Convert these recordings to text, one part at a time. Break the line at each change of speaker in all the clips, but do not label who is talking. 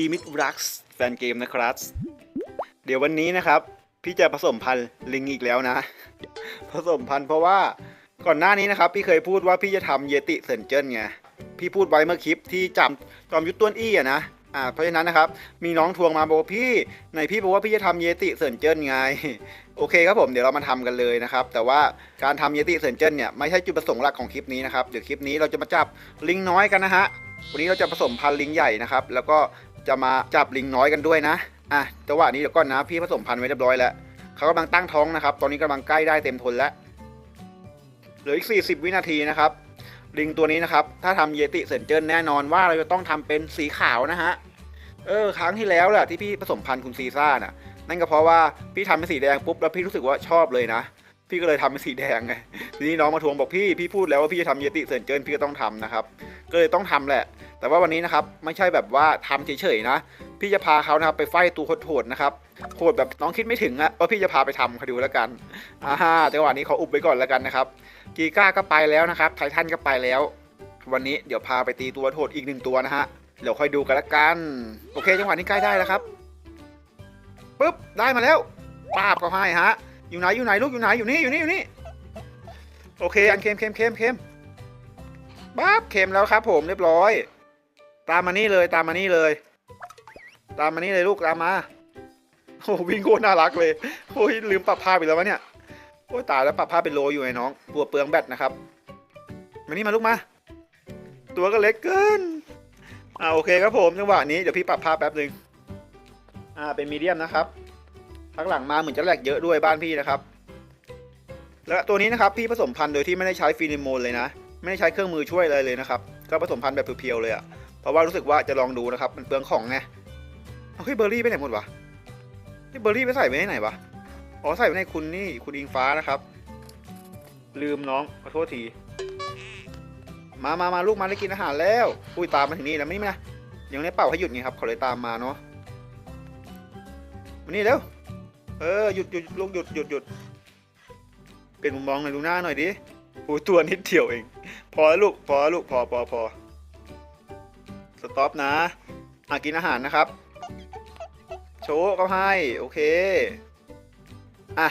ดีมิตรรักแฟนเกมนะครับ เดี๋ยววันนี้นะครับ พี่จะผสมพันธุ์ลิงอีกแล้วนะ ผสมพันธุ์เพราะว่าก่อนหน้านี้นะครับ พี่เคยพูดว่าพี่จะทำเยติเซนเจิ้นไงพี่พูดไว้เมื่อคลิปที่จำจอมยุทธต้วนอี้อะนะอ่าเพราะฉะนั้นนะครับ มีน้องทวงมาบอกพี่ไหนพี่บอกว่าพี่จะทำเยติเซนเจิ้นไง โอเคครับผมเดี๋ยวเรามาทำกันเลยนะครับ แต่ว่าการทำเยติเซนเจิ้นเนี่ยไม่ใช่จุดประสงค์หลักของคลิปนี้นะครับเดี๋ยวคลิปนี้เราจะมาจับลิงน้อยกันนะฮะวันนี้เราจะผสมพันธุ์ลิงใหญ่นะครับ แล้วก็ จะมาจับลิงน้อยกันด้วยนะอะจังหวะนี้เดี๋ยวก่อนนะ พี่ผสมพันธุ์ไว้เรียบร้อยแล้วเขากำลังตั้งท้องนะครับ ตอนนี้กำลังใกล้ได้เต็มทนแล้วเหลืออีก 40 วินาทีนะครับ ลิงตัวนี้นะครับ ถ้าทำเยติเซนเจิ้นแน่นอนว่าเราจะต้องทำเป็นสีขาวนะฮะเออครั้งที่แล้วแหละที่พี่ผสมพันธุ์คุณซีซ่าน่ะ นั่นก็เพราะว่าพี่ทำเป็นสีแดงปุ๊บแล้วพี่รู้สึกว่าชอบเลยนะ พี่ก็เลยทำเป็นสีแดงไงทีนี้น้องมาทวงบอกพี่พี่พูดแล้วว่าพี่จะทำเยติเซนเจิ้นพี่ก็ต้องทำนะครับ ก็เลยต้องทำแหละ แต่ว่าวันนี้นะครับไม่ใช่แบบว่าทำเฉยๆนะ พี่จะพาเขานะครับไปไฟตัวโหดๆนะครับโหดแบบน้องคิดไม่ถึงอะว่าพี่จะพาไปทำคดูแล้วกันอ่าฮะจังหวะนี้ขออุบไว้ก่อนแล้วกันนะครับ กีก้าก็ไปแล้วนะครับไททันก็ไปแล้ว วันนี้เดี๋ยวพาไปตีตัวโหดอีกหนึ่งตัวนะฮะเดี๋ยวค่อยดูกันละกันโอเค จังหวะนี้ใกล้ได้แล้วครับปุ๊บได้มาแล้วป้าบก็ให้ฮะอยู่ไหนอยู่ไหนลูกอยู่ไหนอยู่นี่อยู่นี่อยู่นี่โอเคอันเค็มเค็มเค็มเค็ม ป๊าบเค็มแล้วครับ ผมเรียบร้อย ตามมานี่เลยตามมานี่เลย ตามมานี่เลยลูกตามมาโอ้วิ่งโคตรน่ารักเลยโอ้ยลืมปรับภาพไปแล้ววะเนี่ยโอ้ยตายแล้วปรับภาพเป็นโลอยู่ไอ้น้องตัวเปลืองแบตนะครับมานี่มาลูกมา ตัวก็เล็กเกินอ่าโอเคครับผมจังหวะนี้เดี๋ยวพี่ปรับภาพแป๊บหนึ่งอ่าเป็นมีเดียมนะครับพักหลังมาเหมือนจะแหลกเยอะด้วยบ้านพี่นะครับ แล้วตัวนี้นะครับพี่ผสมพันธุ์โดยที่ไม่ได้ใช้ฟีนิโมนเลยนะ ไม่ได้ใช้เครื่องมือช่วยอะไรเลยนะครับ ก็ผสมพันธุ์แบบเพียวๆเลยอะเพราะว่ารู้สึกว่าจะลองดูนะครับ มันเปลืองของไงเอาเฮ้ยเบอร์รี่ไปไหนหมดวะเฮ้ยเบอร์รี่ไปใส่ไว้ไหนวะ อ๋อใส่ไว้ในคุณนี่คุณอิงฟ้านะครับ ลืมน้องขอโทษที มามามาลูกมาได้กินอาหารแล้วอุ้ยตามมาถึงนี่แล้วไม่มายังไม่ได้เป่าให้หยุดไงครับเขาเลยตามมาเนาะมานี่เร็ว เออหยุดหยุดลูกหยุดหยุดหยุดเปลี่ยนมุมมองหน่อยดูหน้าหน่อยดิ โอ้ตัวนิดเดียวเอง พอแล้วลูกพอแล้วลูกพอพอพอสต็อปนะอะกินอาหารนะครับ โชว์ก็ให้โอเคอะ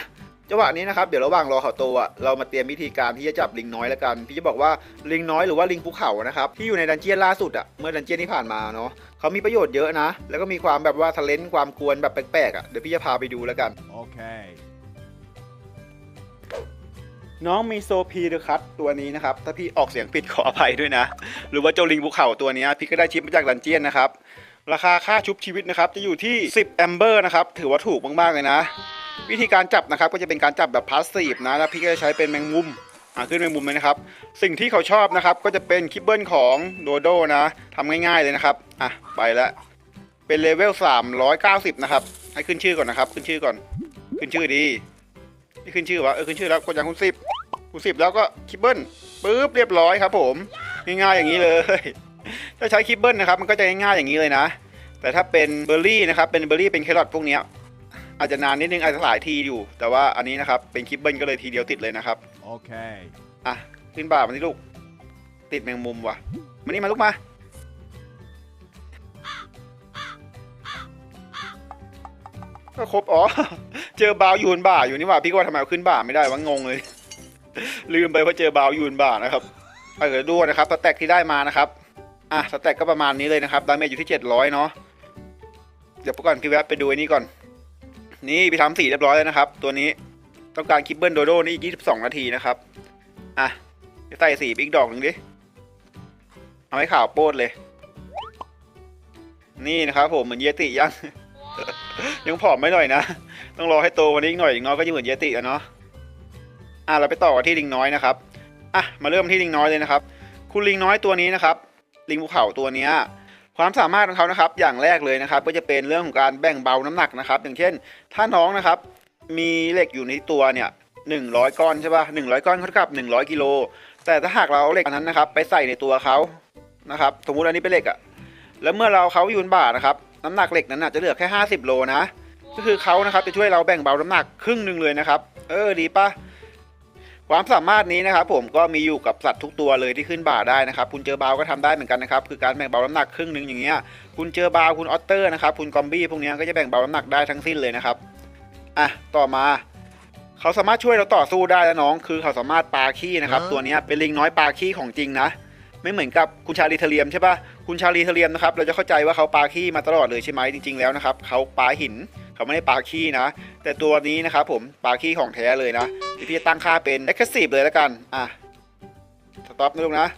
จังหวะนี้นะครับ เดี๋ยวระหว่างรอเขาโตอะเรามาเตรียมวิธีการที่จะจับลิงน้อยแล้วกัน พี่จะบอกว่าลิงน้อยหรือว่าลิงภูเขานะครับที่อยู่ในดันเจียนล่าสุดอะเมื่อดันเจียนที่ผ่านมาเนาะเขามีประโยชน์เยอะนะ แล้วก็มีความแบบว่าทะเลนความกวนแบบแปลกๆอะเดี๋ยวพี่จะพาไปดูแล้วกัน
Okay.
น้องมีโซพีเดอะคัตตัวนี้นะครับ ถ้าพี่ออกเสียงผิดขออภัยด้วยนะ หรือว่าเจ้าลิงภูเขาตัวนี้พี่ก็ได้ชิปมาจากดันเจียนนะครับ ราคาค่าชุบชีวิตนะครับ จะอยู่ที่ 10 แอมเบอร์นะครับ ถือว่าถูกมาก ๆ เลยนะ วิธีการจับนะครับ ก็จะเป็นการจับแบบพาสซีฟนะ แล้วพี่ก็จะใช้เป็นแมงมุมอ่าขึ้นแมงมุมเลยนะครับ สิ่งที่เขาชอบนะครับ ก็จะเป็นคิปเบิลของโดโดนะทำง่าย ๆเลยนะครับ อะ ไปแล้วเป็นเลเวล390 นะครับ ให้ขึ้นชื่อก่อนนะครับ ขึ้นชื่อก่อน ขึ้นชื่อดี นี่ขึ้นชื่อวะเออขึ้นชื่อแล้วกดอย่างคุณสิบคุณสิบแล้วก็คิปเบิลปึ๊บเรียบร้อยครับ ผมง่ายๆอย่างนี้เลยถ้าใช้คิปเบิลนะครับมันก็จะง่ายๆอย่างนี้เลยนะ แต่ถ้าเป็นเบอร์รี่นะครับเป็นเบอร์รี่เป็นแครอทพวกเนี้ยอาจจะนานนิดนึงอาจจะหลายทีอยู่ แต่ว่าอันนี้นะครับเป็นคิปเบิลก็เลยทีเดียวติดเลยนะครับ
Okay.
อะขึ้นบ่ามาที่ลูก ติดแมงมุมว่ะมานี่มาลูกมาก็ครบอ๋อ เจอบาวยูนบ่าอยู่นี่หว่าพี่ก็ว่าทำไมเอาขึ้นบ่าไม่ได้วะงงเลย ลืมไปว่าเจอบาวยูนบ่านะครับเอาเดี๋ยวดูนะครับสแต็กที่ได้มานะครับอะสแต็กก็ประมาณนี้เลยนะครับดาเมจอยู่ที่เจ็ดร้อยเนาะเดี๋ยวก่อนพี่แวะไปดูไอ้นี่ก่อน นี่พี่ทำสีเรียบร้อยแล้วนะครับ ตัวนี้ต้องการคิปเบิลโดโดนี่อีกยี่สิบสองนาทีนะครับอะใส่สีอีกดอกหนึ่งดิเอาให้ขาวโป้ดเลย นี่นะครับผมเหมือนเยติยัง ยังผอมไม่หน่อยนะ ต้องรอให้โตวันนี้อีกหน่อยอย่างน้อยก็จะเหมือนเยติอะเนาะอะเราไปต่อกันที่ลิงน้อยนะครับอะมาเริ่มที่ลิงน้อยเลยนะครับ คุณลิงน้อยตัวนี้นะครับ ลิงภูเขาตัวเนี้ยความสามารถของเขานะครับ อย่างแรกเลยนะครับ ก็จะเป็นเรื่องของการแบ่งเบาน้ำหนักนะครับ อย่างเช่น ถ้าน้องนะครับ มีเหล็กอยู่ในตัวเนี่ยหนึ่งร้อยก้อนใช่ป่ะหนึ่งร้อยก้อนเท่ากับหนึ่งร้อยกิโลแต่ถ้าหากเราเอาเหล็กอันนั้นนะครับ ไปใส่ในตัวเขานะครับ สมมุติอันนี้เป็นเหล็กอะแล้วเมื่อเราเขายู่บนบ่านะครับ น้ำหนักเหล็กนั้นน่ะจะเหลือแค่ห้าสิบโลนะ ก็คือเขานะครับจะช่วยเราแบ่งเบาน้ำหนักครึ่งหนึ่งเลยนะครับ เออดีป่ะความสามารถนี้นะครับผมก็มีอยู่กับสัตว์ทุกตัวเลยที่ขึ้นบ่าได้นะครับ คุณเจอบาวก็ทำได้เหมือนกันนะครับ คือการแบ่งเบาน้ำหนักครึ่งหนึ่งอย่างเงี้ย คุณเจอบาวคุณออตเตอร์นะครับคุณกอมบี้พวกเนี้ยก็จะแบ่งเบาน้ำหนักได้ทั้งสิ้นเลยนะครับ อะต่อมา เขาสามารถช่วยเราต่อสู้ได้แล้วน้อง คือเขาสามารถปาขี้นะครับ ตัวเนี้ยเป็นลิงน้อยปาขี้ของจริงนะ ไม่เหมือนกับคุณชาลีเทเลียมใช่ปะคุณชาลีเทเลียมนะครับเราจะเข้าใจว่าเขาปาขี้มาตลอดเลยใช่ไหมจริง ๆแล้วนะครับเขาปาหินเขาไม่ได้ปาขี้นะ แต่ตัวนี้นะครับผมปาขี้ของแท้เลยนะพี่จะตั้งค่าเป็น excessive เลยแล้วกันอะสต็อปนะลูกนะ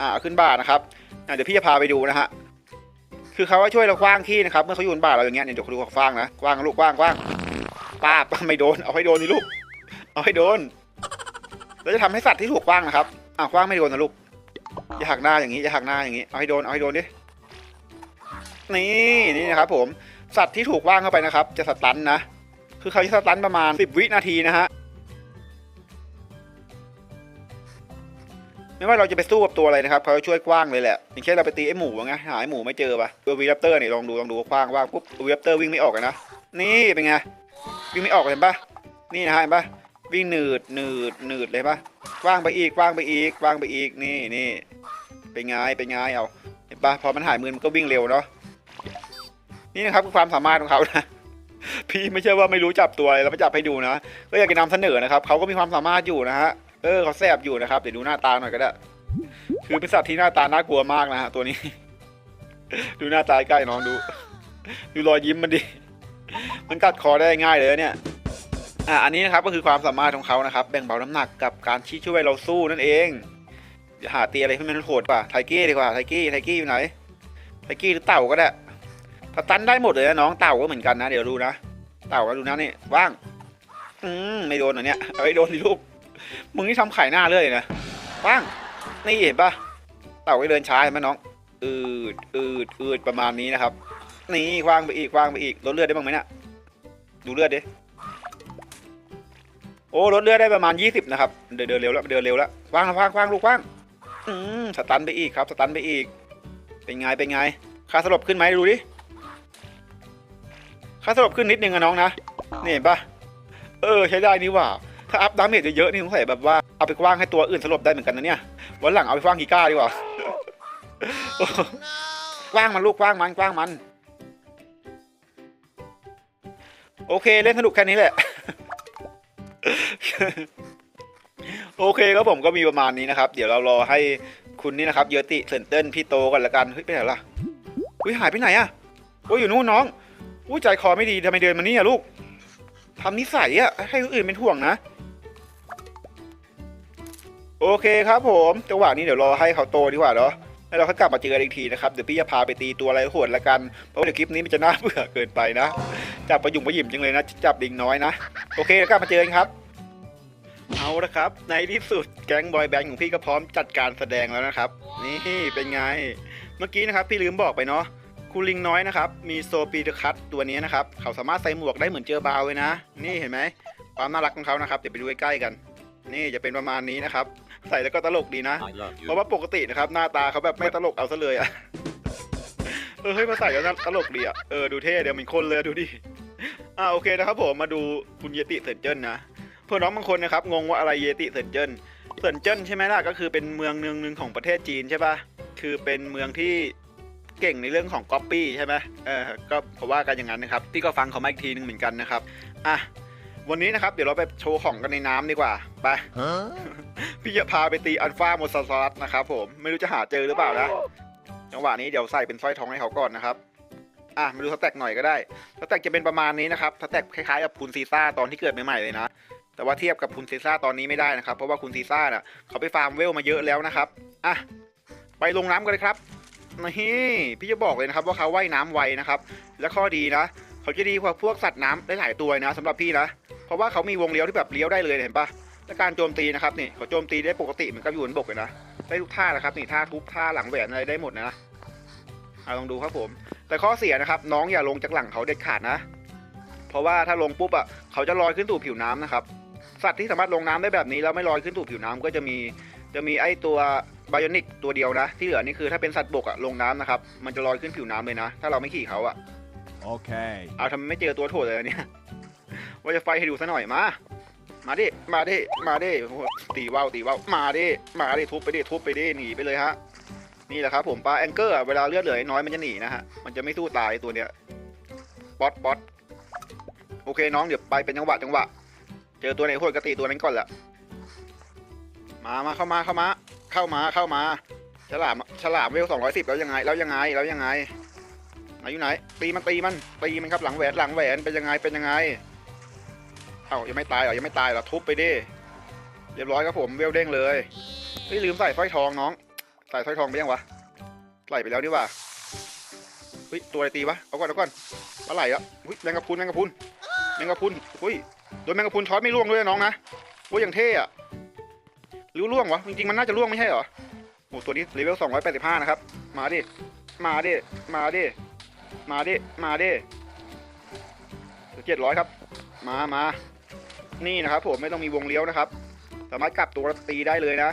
อะเอาขึ้นบ่านะครับอะเดี๋ยวพี่จะพาไปดูนะฮะคือเขาว่าช่วยเรากว้างขี้นะครับเมื่อเขาอยู่บนบ่าเราอย่างเงี้ยเดี๋ยวเขาดูเขากว้างนะกว้างลูกกว้างกว้างป้าไม่โดนเอาให้โดนนี่ลูกเอาให้โดนเราจะทำให้สัตว์ที่ถูกกว้างนะครับอะกว้างไม่โดนนะลูก อย่าหักหน้าอย่างนี้อย่าหักหน้าอย่างนี้เอาให้โดนเอาให้โดนดินี่นี่นะครับผมสัตว์ที่ถูกว่างเข้าไปนะครับ จะสตันนะ คือเขาจะสตันประมาณ 10 วินาทีนะฮะไม่ว่าเราจะไปสู้กับตัวอะไรนะครับเขาจะช่วยกว้างเลยแหละอย่างเช่นเราไปตีไอ้หมูไงหาไอ้หมูไม่เจอปะตัววีรัปเตอร์เนี่ยลองดูลองดูกว้างว่างปุ๊บวีรัปเตอร์วิ่งไม่ออกนะนี่เป็นไงวิ่งไม่ออกเห็นปะนี่นะฮะเห็นปะ วิ่งหนืดหนืดหนืดเลยปะกว้างไปอีกกว้างไปอีกกว้างไปอีกนี่นี่เป็นไงเป็นไงเอาเห็นปะพอมันหายมือมันก็วิ่งเร็วเนาะนี่นะครับคือความสามารถของเขานะพี่ไม่ใช่ว่าไม่รู้จับตัวอะไรแล้วไม่จับให้ดูนะก็อยากจะนำเสนอนะครับเขาก็มีความสามารถอยู่นะฮะเออเขาแสบอยู่นะครับเดี๋ยวดูหน้าตาหน่อยก็ได้คือเป็นสัตว์ที่หน้าตาน่ากลัวมากนะฮะตัวนี้ ดูหน้าตาใกล้น้องดู ดูรอยยิ้มมันดิมันกัดคอได้ง่ายเลยเนี่ย อะอันนี้นะครับก็คือความสามารถของเขานะครับ แบ่งเบาน้ำหนักกับการชี้ช่วยเราสู้นั่นเองอย่าหาตีอะไรที่มันโหดกว่าไทกี้ดีกว่าไทกี้ไทกี้อยู่ไหนไทกี้หรือเต่าก็ได้ถ้าตันได้หมดเลยนะน้องเต่าก็เหมือนกันนะเดี๋ยวดูนะเต่าก็ดูนะนี่ว่างอืมไม่โดนเหรอเนี่ยเอาไว้โดนดิลูกมึงนี่ทำไข่หน้าเรื่อยนะว่างนี่เห็นปะเต่าก็เดินช้าเห็นไหมน้องอืดอืดอืดประมาณนี้นะครับ นี่ว่างไปอีกว่างไปอีกลดเลือดได้บ้างไหมเนี่ยดูเลือดดิ อ้ลดเลือดได้ประมาณ 20 นะครับ เดินเดินเร็วแล้วเดินเร็วแล้วว่างว่างว่างลูกว่างอืมสตันไปอีกครับสตันไปอีก เป็นไงเป็นไงค่าสลบขึ้นไหมดูดิค่าสลบขึ้นนิดนึงอะน้องนะนี่เห็นปะเออใช้ได้นี่ว่า ถ้าอัพดาเมจเยอะๆนี่สงสัยแบบว่าเอาไปว้างให้ตัวอื่นสลบได้เหมือนกันนะเนี่ยวันหลังเอาไปว้างกีก้าดีกว่าว้างมันลูกว้างมันว้างมัน โอเคเล่นสนุกแค่นี้แหละ โอเคครับผมก็มีประมาณนี้นะครับ เดี๋ยวเรารอให้คุณนี่นะครับ เยติเซนเติ้ลพี่โตกันละกันเฮ้ยไปไหนล่ะอุ้ยหายไปไหนอะโอ้ยอยู่นู่นน้องอุ้ยใจคอไม่ดีทำไมเดินมานี่อะลูกทำนิสัยอะให้คนอื่นเป็นห่วงนะ โอเคครับผมจังหวะนี้เดี๋ยวรอให้เขาโตดีกว่าเนาะแล้วเราค่อยกลับมาเจอกันอีกทีนะครับเดี๋ยวพี่จะพาไปตีตัวอะไรโหดละกันเพราะว่าเดี๋ยวคลิปนี้มันจะน่าเบื่อเกินไปนะ จับประยุงประหยิมจังเลยนะ จับดิงน้อยนะ โอเคแล้วกลับมาเจอกันครับ เอาละครับ ในที่สุดแก๊งบอยแบนด์ของพี่ก็พร้อมจัดการแสดงแล้วนะครับ นี่เป็นไง เมื่อกี้นะครับพี่ลืมบอกไปเนาะคูลิงน้อยนะครับ มีโซปีเดคัตตัวนี้นะครับ เขาสามารถใส่หมวกได้เหมือนเจอบาวเลยนะ นี่เห็นไหมความน่ารักของเขานะครับ เดี๋ยวไปดูใกล้ๆกัน นี่จะเป็นประมาณนี้นะครับ ใส่แล้วก็ตลกดีนะ
I love
เพ
you.
ราะว่าปกตินะครับ หน้าตาเขาแบบไม่ตลกเอาซะเลยอะเออเฮ้ยมาใส่แล้วน่าตลกดีอะเออดูเท่เดี๋ยวเหมือนคนเลยดูดิ อ่าโอเคนะครับผมมาดูคุณเยติเซนเจิ้นนะเพื่อนน้องบางคนนะครับงงว่าอะไรเยติเซนเจิ้นเซนเจิ้นใช่ไหมล่ะก็คือเป็นเมืองหนึ่งหนึ่งของประเทศจีนใช่ปะคือเป็นเมืองที่เก่งในเรื่องของก๊อปปี้ใช่ไหมเออก็เขาว่ากันอย่างนั้นนะครับพี่ก็ฟังเขามาอีกทีนึงเหมือนกันนะครับอะวันนี้นะครับเดี๋ยวเราไปโชว์ของกันในน้ำดีกว่าไป
Huh?
พี่จะพาไปตีอัลฟาโมซาซารัสนะครับผมไม่รู้จะหาเจอหรือเปล่านะจังหวะนี้เดี๋ยวใส่เป็นสร้อยทองให้เขาก่อนนะครับ อะมาดูสแต็กหน่อยก็ได้สแต็กจะเป็นประมาณนี้นะครับสแต็กคล้ายๆกับคุณซีซ่าตอนที่เกิดใหม่ๆเลยนะแต่ว่าเทียบกับคุณซีซ่าตอนนี้ไม่ได้นะครับ เพราะว่าคุณซีซ่าน่ะเขาไปฟาร์มเวลมาเยอะแล้วนะครับอะไปลงน้ำกันเลยครับนี่พี่จะบอกเลยนะครับว่าเขาว่ายน้ำไวนะครับ และข้อดีนะ เขาจะดีกว่าพวกสัตว์น้ำได้หลายตัวนะสำหรับพี่นะ เพราะว่าเขามีวงเลี้ยวที่แบบเลี้ยวได้เลยเห็นปะและการโจมตีนะครับนี่เขาโจมตีได้ปกติเหมือนกับอยู่บนบกเลยนะ ได้ทุกท่านะครับนี่ท่าทุบท่าหลังแหวนอะไรได้หมดนะเอาลองดูครับผม แต่ข้อเสียนะครับ น้องอย่าลงจากหลังเขาเด็ดขาดนะ เพราะว่าถ้าลงปุ๊บอะเขาจะลอยขึ้นสู่ผิวน้ำนะครับ สัตว์ที่สามารถลงน้ำได้แบบนี้แล้วไม่ลอยขึ้นสู่ผิวน้ำก็จะมีจะมีไอ้ตัวไบโอนิกตัวเดียวนะ ที่เหลือนี่คือถ้าเป็นสัตว์บกอะลงน้ำนะครับ มันจะลอยขึ้นผิวน้ำเลยนะ ถ้าเราไม่ขี่เขาอะ
Okay.
เอาทำไมไม่เจอตัวโถดเลยเนี่ย ว่าจะไฟให้ดูซะหน่อยมา มาดิ มาดิ มาดิโอ้โหตีว่าวตีว่าวมาดิ มาดิทุบไปดิทุบไปดิหนีไปเลยฮะ นี่แหละครับผมปลาแองเกอร์เวลาเลือดเหลือน้อยมันจะหนีนะฮะ มันจะไม่สู้ตายตัวเนี้ยป๊อตป๊อตโอเคน้องเดี๋ยวไปเป็นจังหวะจังหวะ เจอตัวไหนโหดกตีตัวนั้นก่อนแหละมามาเข้ามาเข้ามา เข้ามาเข้ามา ฉลามฉลามเวลสองร้อยสิบแล้วยังไงแล้วยังไงแล้วยังไงไหนอยู่ไหน ตีมันตีมันตีมันครับหลังแหวนหลังแหวนเป็นยังไงเป็นยังไงเอ้ายังไม่ตายเหรอยังไม่ตายเหรอทุบไปดิเรียบร้อยครับผมเวลเด้งเลยเฮ้ยลืมใส่สร้อยทองน้อง ใส่สร้อยทองไปยังวะใส่ไปแล้วนี่ว่าเฮ้ยตัวอะไรตีวะเอาก่อนเอาก่อนปลาไหลอะเฮ้ยแมงกะพรุนแมงกะพรุนแมงกะพรุนเฮ้ยโดนแมงกะพรุนช็อตไม่ร่วงด้วยน้องนะโอ้ยอย่างเท่อะหรือร่วงวะจริงๆมันน่าจะร่วงไม่ใช่เหรอโอ้ตัวนี้เลเวล285นะครับมาดิมาดิมาดิมาดิมาดิเจ็ดร้อยครับ มามานี่นะครับผมไม่ต้องมีวงเลี้ยวนะครับ สามารถกลับตัวตีได้เลยนะ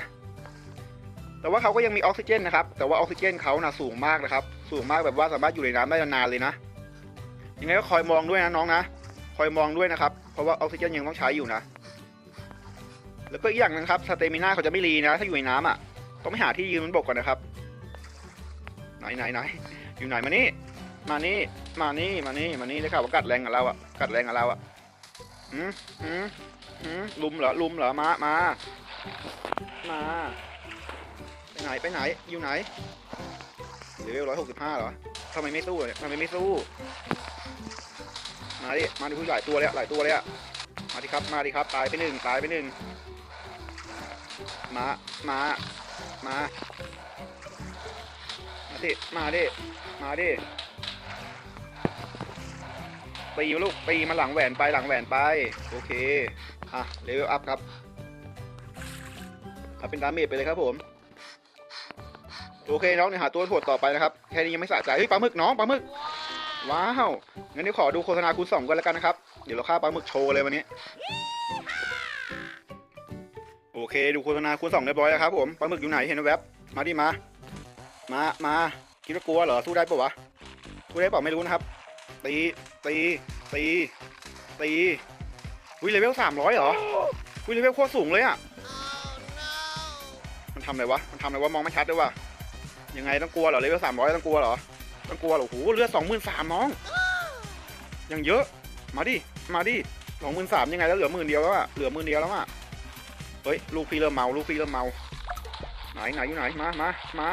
แต่ว่าเขาก็ยังมีออกซิเจนนะครับ แต่ว่าออกซิเจนเขานะสูงมากนะครับ สูงมากแบบว่าสามารถอยู่ในน้ำได้นานเลยนะ ยังไงก็คอยมองด้วยนะน้องนะ คอยมองด้วยนะครับ เพราะว่าออกซิเจนยังต้องใช้อยู่นะ แล้วก็อีกอย่างหนึงครับ สเตมิน่าเขาจะไม่รีนะ ถ้าอยู่ในน้ำอะ ต้องไปหาที่ยืนบนบกก่อนนะครับ ไหนไหนไหนอยู่ไหนมานี่ มานี่ มานี่ มานี่ มานี่ได้ข่าวว่ากัดแรงกับเราอะ กัดแรงกับเราอะหืมหืมหืมลุมเหรอ ลุมเหรอ มา มา มา ไปไหนไปไหนอยู่ไหนเลเวลร้อยหกสิบห้าเหรอทำไมไม่สู้เนี่ยทำไมไม่สู้ มาดิ มาดิผู้หลายตัวเลยอะหลายตัวเลยอะมาดิครับ มาดิครับ ตายไปหนึ่งตายไปหนึ่งมา มา มา มาดิ มาดิ มาดิ ตีลูก ตีมาหลังแหวนไปหลังแหวนไป โอเค อะ เลเวลอัพครับ ถ้าเป็นดาเมจไปเลยครับผม โอเคน้องเนี่ยหาตัวโหดต่อไปนะครับแค่นี้ยังไม่สะใจเฮ้ยปลาหมึกน้องปลาหมึกว้าวงั้นเดี๋ยวขอดูโฆษณาคูณสองกันแล้วกันนะครับเดี๋ยวเราฆ่าปลาหมึกโชว์เลยวันนี้โอเค ดูโฆษณาคูณสองเรียบร้อยแล้วครับผมปลาหมึกอยู่ไหนเห็นไหมแวบมาดิมา มามาคิดว่ากลัวเหรอสู้ได้ปะวะสู้ได้เปล่าไม่รู้นะครับตีตีตีตีวิเลเวลสามร้อยเหรอวิเลเวลโคตรสูงเลยอะมันทำอะไรวะมันทำอะไรวะมองไม่ชัดด้วยวะ ยังไงต้องกลัวเหรอเลเวลสามร้อยต้องกลัวเหรอต้องกลัวเหรอโอ้โหเลือดสองหมื่นสามน้องยังเยอะ มาดิมาดิสองหมื่นสามยังไงแล้วเหลือหมื่นเดียวแล้วอะเหลือหมื่นเดียวแล้วอะเฮ้ยลูกพี่เริ่มเมาลูกพี่เริ่มเมาไหนไหนอยู่ไหนมามามา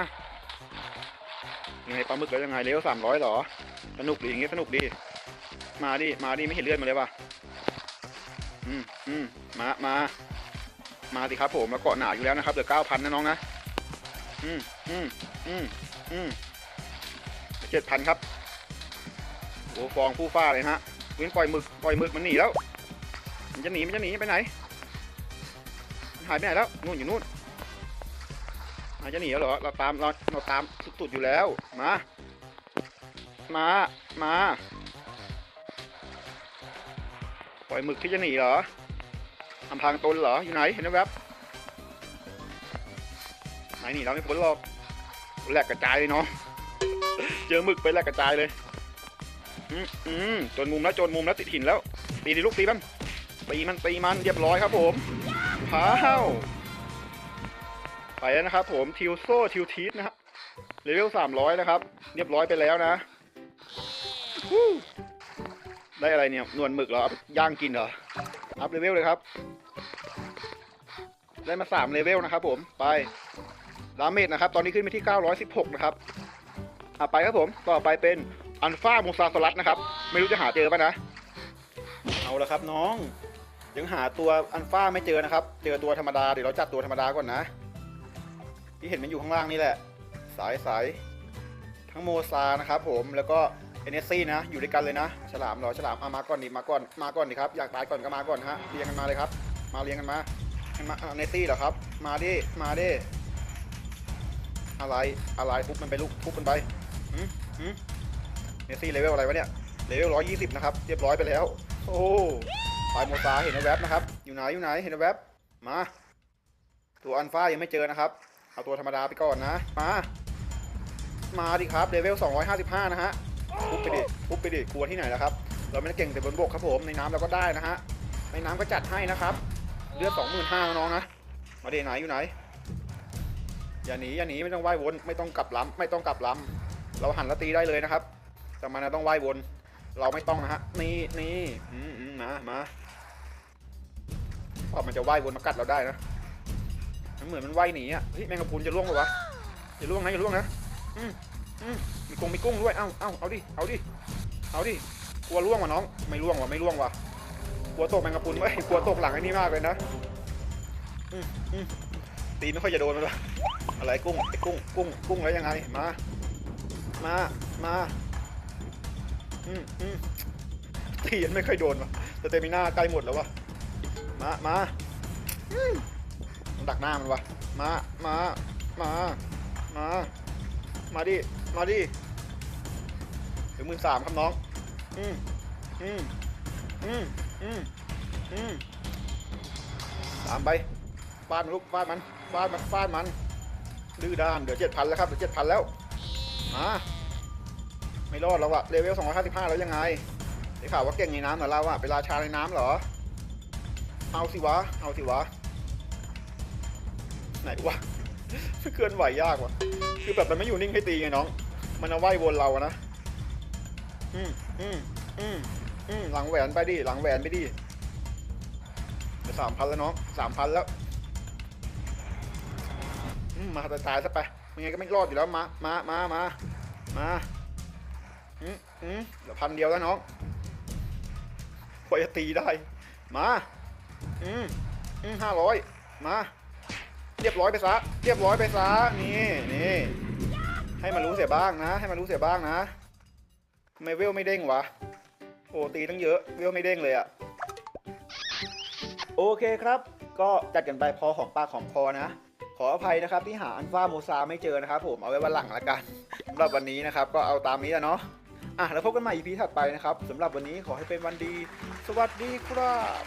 ยังไงปลาหมึกแล้วยังไงเลเวลสามร้อยเหรอสนุกดีอย่างเงี้ยสนุกดี มาดิมาดิไม่เห็นเลือดมาเลยป่ะอืมอืมมามามาสิครับผมแล้วเกาะหนาอยู่แล้วนะครับเหลือเก้าพันนะน้องนะอืม อืมอืมอืมเจ็ดพันครับโอ้ฟองผู้ฟ้าเลยฮะว้นปล่อยหมึกปล่อยหมึกมันหนีแล้ว มันจะหนีมันจะหนีไปไหน มันหายไปไหนแล้วนู่นอยู่นู่นมันจะหนีแล้วเหรอเราตามเราเราตามสุดๆอยู่แล้วมามามาปล่อยหมึกที่จะหนีเหรออำพางตนเหรออยู่ไหนเห็นไหมแวบไหนหนีเราไม่พ้นหรอก แลกกระจายเลยเนาะเจอหมึกไปแลกกระจายเลยอืมจนมุมแล้วจนมุมแล้วติดหินแล้ว ตีดิลูกตีมันตีมันตีมันเรียบร้อยครับผมพาวไปแล้วนะครับผมทิวโซทิวทีสนะครับเลเวลสามร้อยนะครับ เรียบร้อยไปแล้วนะได้อะไรเนี่ยนวดหมึกเหรอย่างกินเหรออัพเลเวลเลยครับ ได้มาสามเลเวลนะครับผมไป ดาเมจนะครับ ตอนนี้ขึ้นไปที่ 916 นะครับอะไปครับผม ต่อไปเป็นอันฟามูซาสลัดนะครับ ไม่รู้จะหาเจอป่ะนะ เอาละครับน้อง ยังหาตัวอันฟาไม่เจอนะครับ เจอตัวธรรมดา เดี๋ยวเราจัดตัวธรรมดาก่อนนะ ที่เห็นมันอยู่ข้างล่างนี่แหละ สายสายทั้งโมซานะครับผม แล้วก็เอเนซี่นะ อยู่ด้วยกันเลยนะ ฉลามหรอ ฉลามเอามาก่อนดิ มาก่อน มาก่อนดิครับ อยากตายก่อนก็มาก่อนฮะ เรียงกันมาเลยครับ มาเรียงกันมากันมาเนซี่เหรอครับ มาดิ มาดิ อะไรอะไรทุบมันไปลูกทุบมันไปหืมหืมเนซี่เลเวลอะไรวะเนี่ยเลเวลร้อยยี่สิบนะครับเรียบร้อยไปแล้ว โอ้ไปโมซาเห็นแวบนะครับ อยู่ไหนอยู่ไหนเห็นแวบมา ตัวอันฟ้ายังไม่เจอนะครับ เอาตัวธรรมดาไปก่อนนะ มา มาดิครับเลเวล255 นะฮะทุบไปดิทุบไปดิกลัวที่ไหนแล้วครับ เราไม่ได้เก่งแต่บนบกครับผมในน้ำเราก็ได้นะฮะในน้ำก็จัดให้นะครับ เลือดสองหมื่นห้าน้องนะมาเดไหนอยู่ไหน อย่าหนีอย่าหนีไม่ต้องว่ายวนไม่ต้องกลับล้ำไม่ต้องกลับล้ำเราหันแล้วตีได้เลยนะครับ แต่มันต้องว่ายวน เราไม่ต้องนะฮะนี่นี่อืมอืมมามาเพราะมันจะว่ายวนมากัดเราได้นะมันเหมือนมันว่ายหนีอะเฮ้ยแมงกะพรุนจะล่วงปะวะอย่าล่วงนะอย่าล่วงนะอืมอืมมีกุ้งมีกุ้งด้วยเอ้าเอ้าเอาดิเอาดิเอาดิกลัวล่วงวะน้อง ไม่ล่วงวะไม่ล่วงวะกลัวตกแมงกะพรุนไว้ยกลัวตกหลังไอ้นี่มากเลยนะอืมอืมตีไม่ค่อยจะโดนมันวะ อะไรกุ้งไอ้กุ้งกุ้งกุ้งแล้วยังไงมามามาอืมอืมตียังไม่ค่อยโดนวะแต่เตมิน่าใกล้หมดแล้ววะมามาอืมมันดักหน้ามันวะมามามามามาดิมาดิถึงหมื่นสามครับน้องอืมอืมอืมอืมอืมตามไปฟาดมันลูกฟาดมันฟาดมันฟาดมัน ดื้อด้าน เดี๋ยวเจ็ดพันแล้วครับ เดี๋ยวเจ็ดพันแล้ว มา ไม่รอดแล้วอะเลเวลสองร้อยห้าสิบห้าแล้วยังไงได้ข่าวว่าเก่งในน้ำเหรอเราอะเป็นราชาในน้ำเหรอ เอาสิวะ เอาสิวะ ไหนวะเคลื่อนไหวยากวะคือแบบมันไม่อยู่นิ่งให้ตีไงน้อง มันเอาไหว้วนเราอะนะ อืมอืมอืมอืมหลังแหวนไปดิ หลังแหวนไปดิเดี๋ยวสามพันแล้วน้องสามพันแล้ว มาตายตายซะไปยังไงก็ไม่รอดอยู่แล้วมา มา มา มา มาอืมอืมเหลือพันเดียวแล้วน้องกว่าจะตีได้ มา อืมอืมห้าร้อยมา เรียบร้อยไปซะ เรียบร้อยไปซะ นี่นี่ ให้มันรู้เสียบ้างนะ ให้มันรู้เสียบ้างนะ ไมเวลไม่เด้งวะ โอ้ตีตั้งเยอะ เวลไม่เด้งเลยอะโอเคครับ ก็จัดกันไปพอของปากของคอนะ ขออภัยนะครับที่หาอันฟ้าโมซาไม่เจอนะครับผมเอาไว้วันหลังละกันสำหรับวันนี้นะครับก็เอาตามนี้แหละเนาะอะแล้วพบกันใหม่ EP ถัดไปนะครับสำหรับวันนี้ขอให้เป็นวันดี สวัสดีครับ